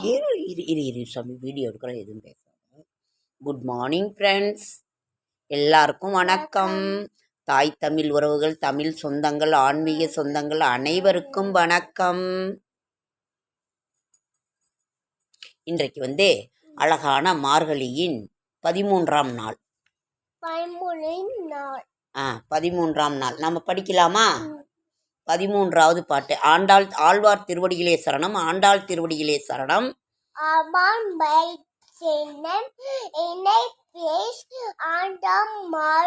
இரு இரு இரு இரு சாமி வீடியோ எடுக்கிறோம் எதுவும் பேசாத குட் மார்னிங் ஃப்ரெண்ட்ஸ் எல்லாருக்கும் வணக்கம். தாய் தமிழ் உறவுகள் தமிழ் சொந்தங்கள் ஆன்மீக சொந்தங்கள் அனைவருக்கும் வணக்கம். இன்றைக்கு வந்து அழகான மார்கழியின் பதிமூன்றாம் நாள். பைமுனின் நாள். ஆ பதிமூன்றாம் நாள். நம்ம படிக்கலாமா? பதிமூன்றாவது பாட்டு. ஆண்டாள் ஆழ்வார் திருவடிகளே சரணம் ஆண்டாள் திருவடிகளே சரணம்.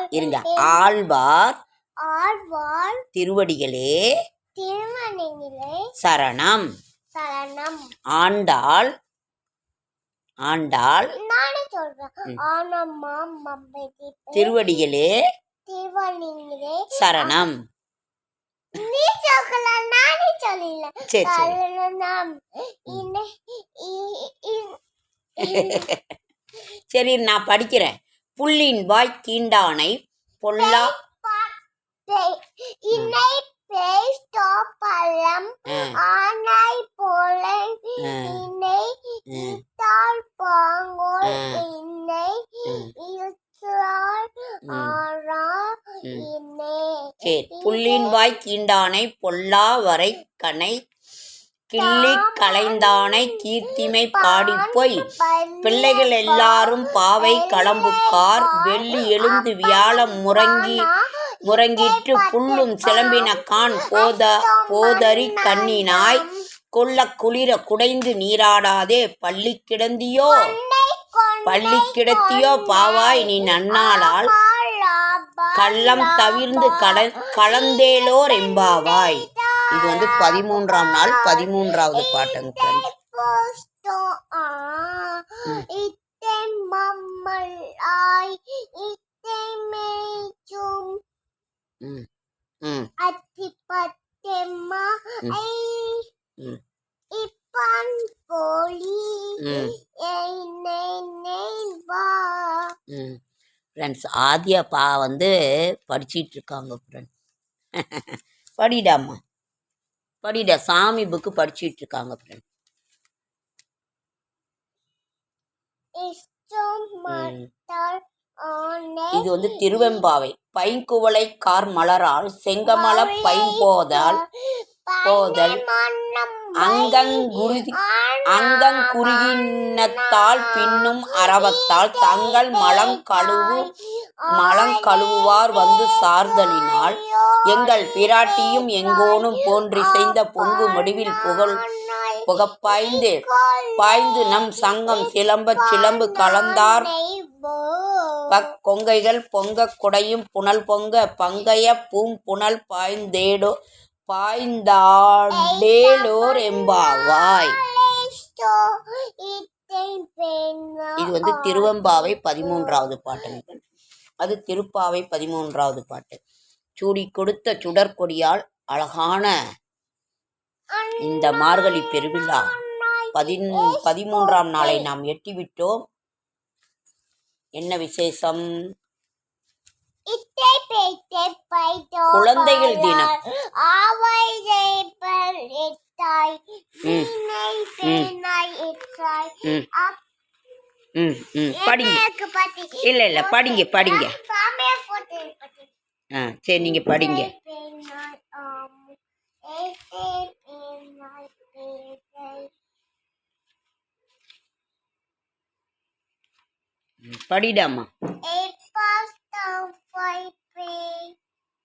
இருங்க. ஆழ்வார் ஆழ்வார் திருவடிகளே சரணம். சரணம். ஆண்டாள் ஆண்டாள் திருவடிகளே சரணம். நீ சொல்லலாம் நானே சொல்லல. சரி சரி. சரி நான் படிக்கிறேன். புள்ளின் வாய் கீண்டானை பொல்லா. பே- இணை பேஸ் பழம் ஆனை போல ஆ, இட்டால் பாங்கோல் ஆ. சரி புள்ளின் வாய் கீண்டானை பொல்லா வரை கனை. கிள்ளி களைந்தானை கீர்த்திமை பாடிப்போய். பிள்ளைகள் எல்லாரும் பாவை களம்புக்கார் வெள்ளி எழுந்து வியாழம் முறங்கி முறங்கிற்று புல்லும் சிலம்பின கான் போத போதறி கண்ணினாய். கொள்ள குளிர குடைந்து நீராடாதே. பள்ளி கிடந்தியோ? பள்ளி கிடத்தியோ பாவாய் நீ நன்னாளால் கள்ளம் தவிர்ந்து கல கலந்தேலோர் எம்பாவாய். இது வந்து பதிமூன்றாம் நாள் பதிமூன்றாவது பாட்டுங்க மேய்ச்சும் ம். ம். ஃப்ரெண்ட்ஸ் ஆதியா பா வந்து படிச்சிட்டு இருக்காங்க ஃப்ரெண்ட்ஸ் படிடாம்மா. படிடா. சாமி புக்கு படிச்சிட்டு இருக்காங்க ஃப்ரெண்ட்ஸ் இது வந்து திருவெம்பாவை. பைங்குவளை கார் மலரால் செங்கமல பைம்போதால் போதல் அங்கங்குருதி அங்கங்குருகினத்தால் பின்னும் அரவத்தால் தங்கள் மலம் கழுவு மலம் கழுவுவார் வந்து சார்தலினால். எங்கள் பிராட்டியும் எங்கோனும் போன்றிசைந்த பொங்கு முடிவில் புகழ் புகப்பாய்ந்து பாய்ந்து நம் சங்கம் சிலம்பச் சிலம்பு கலந்தார். பக் கொங்கைகள் பொங்க குடையும் புனல் பொங்க பங்கைய பூம் புனல் பாய்ந்தேடோ பாய்ந்தாடேலோர் எம்பாவாய். இது வந்து திருவெம்பாவை பதிமூன்றாவது பாட்டுங்க அது திருப்பாவை பதிமூன்றாவது பாட்டு. சூடி கொடுத்த சுடற்கொடியால் அழகான இந்த மார்கழி பெருவிழா. பதின் பதிமூன்றாம் நாளை நாம் எட்டிவிட்டோம். என்ன விசேஷம்? குழந்தைகள் தினம். படிங்க. இல்லை இல்லை படிங்க படிங்க. ஆ சரி நீங்கள் படிங்க. பேனாய்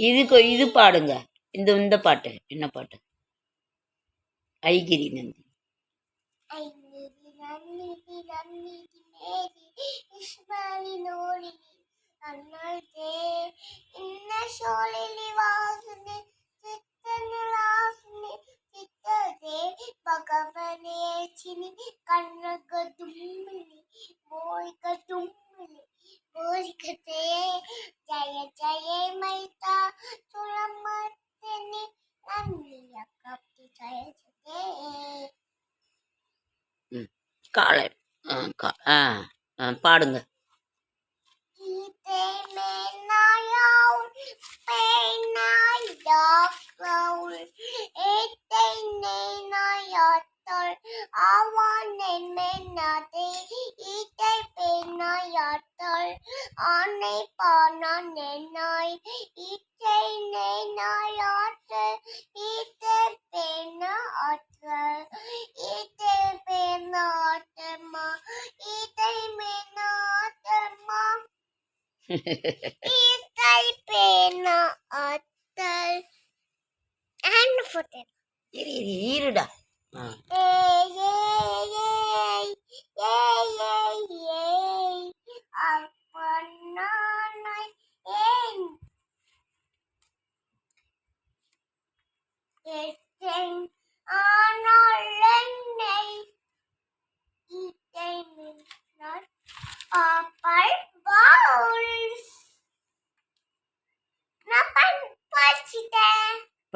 இதுக்கு இது பாடுங்க. இந்த இந்த பாட்டு. என்ன பாட்டு? ஐகிரி நந்தி. ஐநிதி நன்னிதி நன்னிதி மேதி இஸ்மாலி மோய்கதே ஜய ஜய மைதா காலை பாடுங்க Ite penayatol, ane pana nenay, ite nenayatol, ite penayatol, ite penayatma, ite menatma. Itai pena atal and footed. இரு இரு இருடா ஆ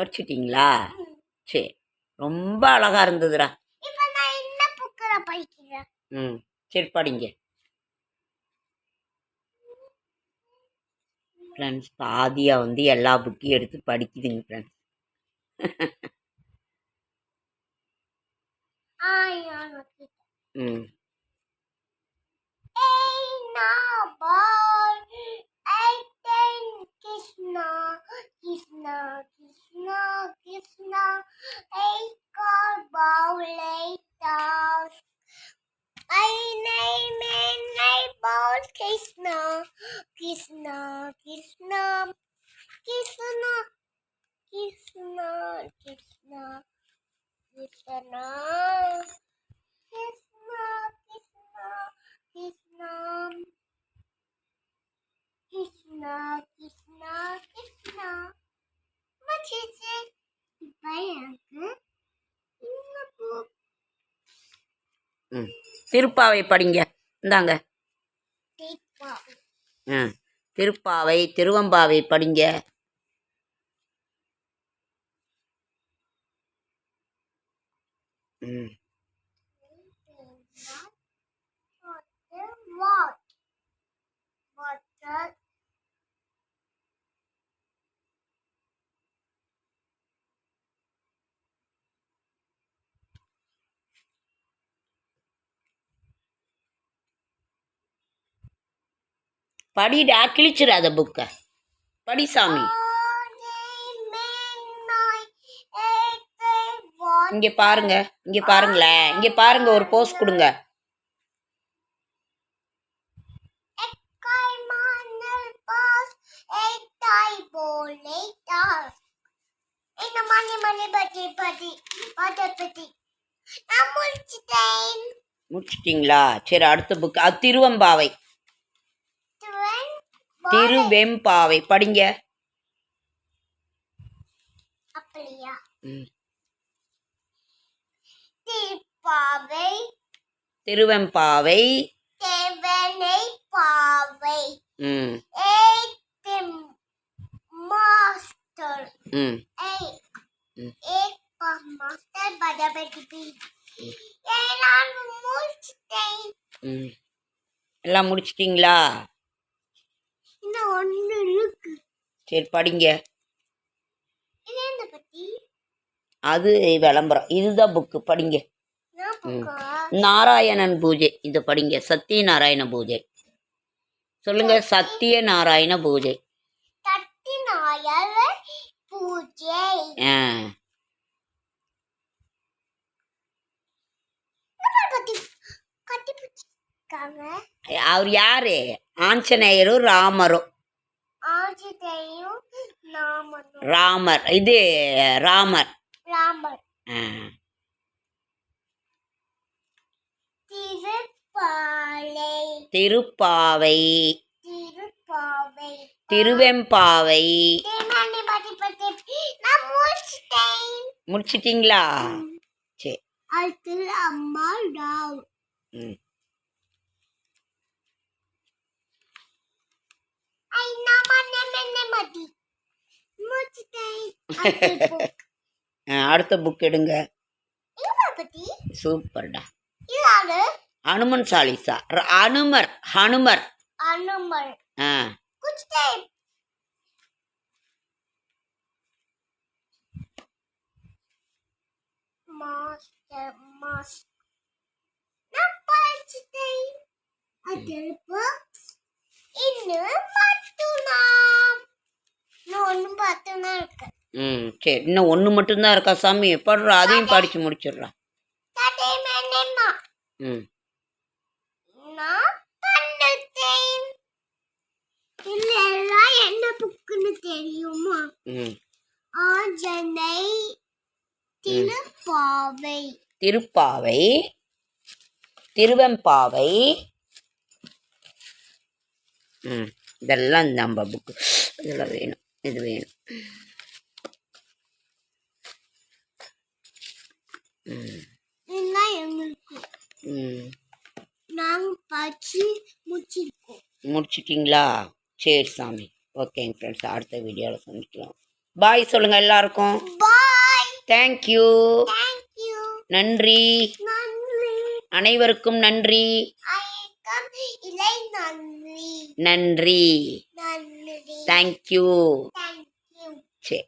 படிச்சிட்டிங்களா சரி ரொம்ப அழகா இருந்ததுடா. ம் சரி படிங்க. ஃப்ரெண்ட்ஸ் பாதியா வந்து எல்லா புக்கையும் எடுத்து படிக்குதுங்க ஃப்ரெண்ட்ஸ் ம். Aiden Krishna, Krishna, Krishna, Krishna, Aikar ball later. I name and ball Krishna, Krishna, Krishna, Krishna, Krishna, Krishna, Krishna. Krishna, Krishna, Krishna, What is it? பயங்க இந்த book ம். திருப்பாவை படிங்க. இந்தாங்க. ஆ திருப்பாவை திருவம்பாவை படிங்க. படிடா கிழிச்சிடாத புக்கை. படி சாமி. இங்க பாருங்க இங்க பாருங்களேன் இங்க பாருங்க ஒரு போஸ் கொடுங்க. முடிச்சிட்டிங்களா? சரி அடுத்த புக் அது திருவம்பாவை. படிங்க. திருவெம்பாவை. தேவனை பாவை மாஸ்டர். மாஸ்டர் படபடி நான் முடிச்சிட்டேன். எல்லாம் முடிச்சிட்டிங்களா இன்னும் ஒன்று இருக்கு சரி படிங்க. அது விளம்பரம். இதுதான் புக்கு படிங்க. நாராயணன் பூஜை. இதை படிங்க. சத்தியநாராயண பூஜை. சொல்லுங்க சத்திய நாராயண பூஜை. அவர் யாரு? ஆஞ்சநேயரும் ராமரும். ராமர். இது ராமர். ராமர். திருப்பாவை. திருவெம்பாவை. முடிச்சிட்டிங்களா? சரி. அம்மா டாவ் ம் ஐ நாம நெம்ம நெம்மதி முடிச்சிட்டேன் அடுத்த புக் எடுங்க. சூப்பர்டா. அனுமன் சாலிசா. அனுமர் ஹனுமர். அனுமல் ஆ. குச்சிட்டேன் மாஸ்டர் மாஸ் நான் படிச்சிட்டேன். அடுத்த இருக்கு ம் சரி இன்னும் ஒன்று மட்டும்தான் இருக்கா சாமி படுறா அதையும் படித்து முடிச்சிடுறா ம் என்ன புக்குன்னு தெரியுமா ம் ஆஞ்சனை திருப்பாவை திருப்பாவை திருவெம்பாவை ம். இதெல்லாம் நம்ம புக்கு இதெல்லாம் வேணும். இது வேணும். முடிச்சிட்டிங்களா? சரி சாமி. ஓகேங்க ஃப்ரெண்ட்ஸ் அடுத்த வீடியோவில் சந்திக்கலாம். பாய் சொல்லுங்கள் எல்லாருக்கும். தேங்க்யூ நன்றி. அனைவருக்கும் நன்றி. நன்றி. தேங்க்யூ சரி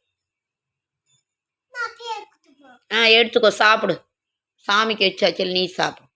ஆ எடுத்துக்கோ சாப்பிடு. சாமிக்கு வச்சாச்சல் நீ சாப்பிடு.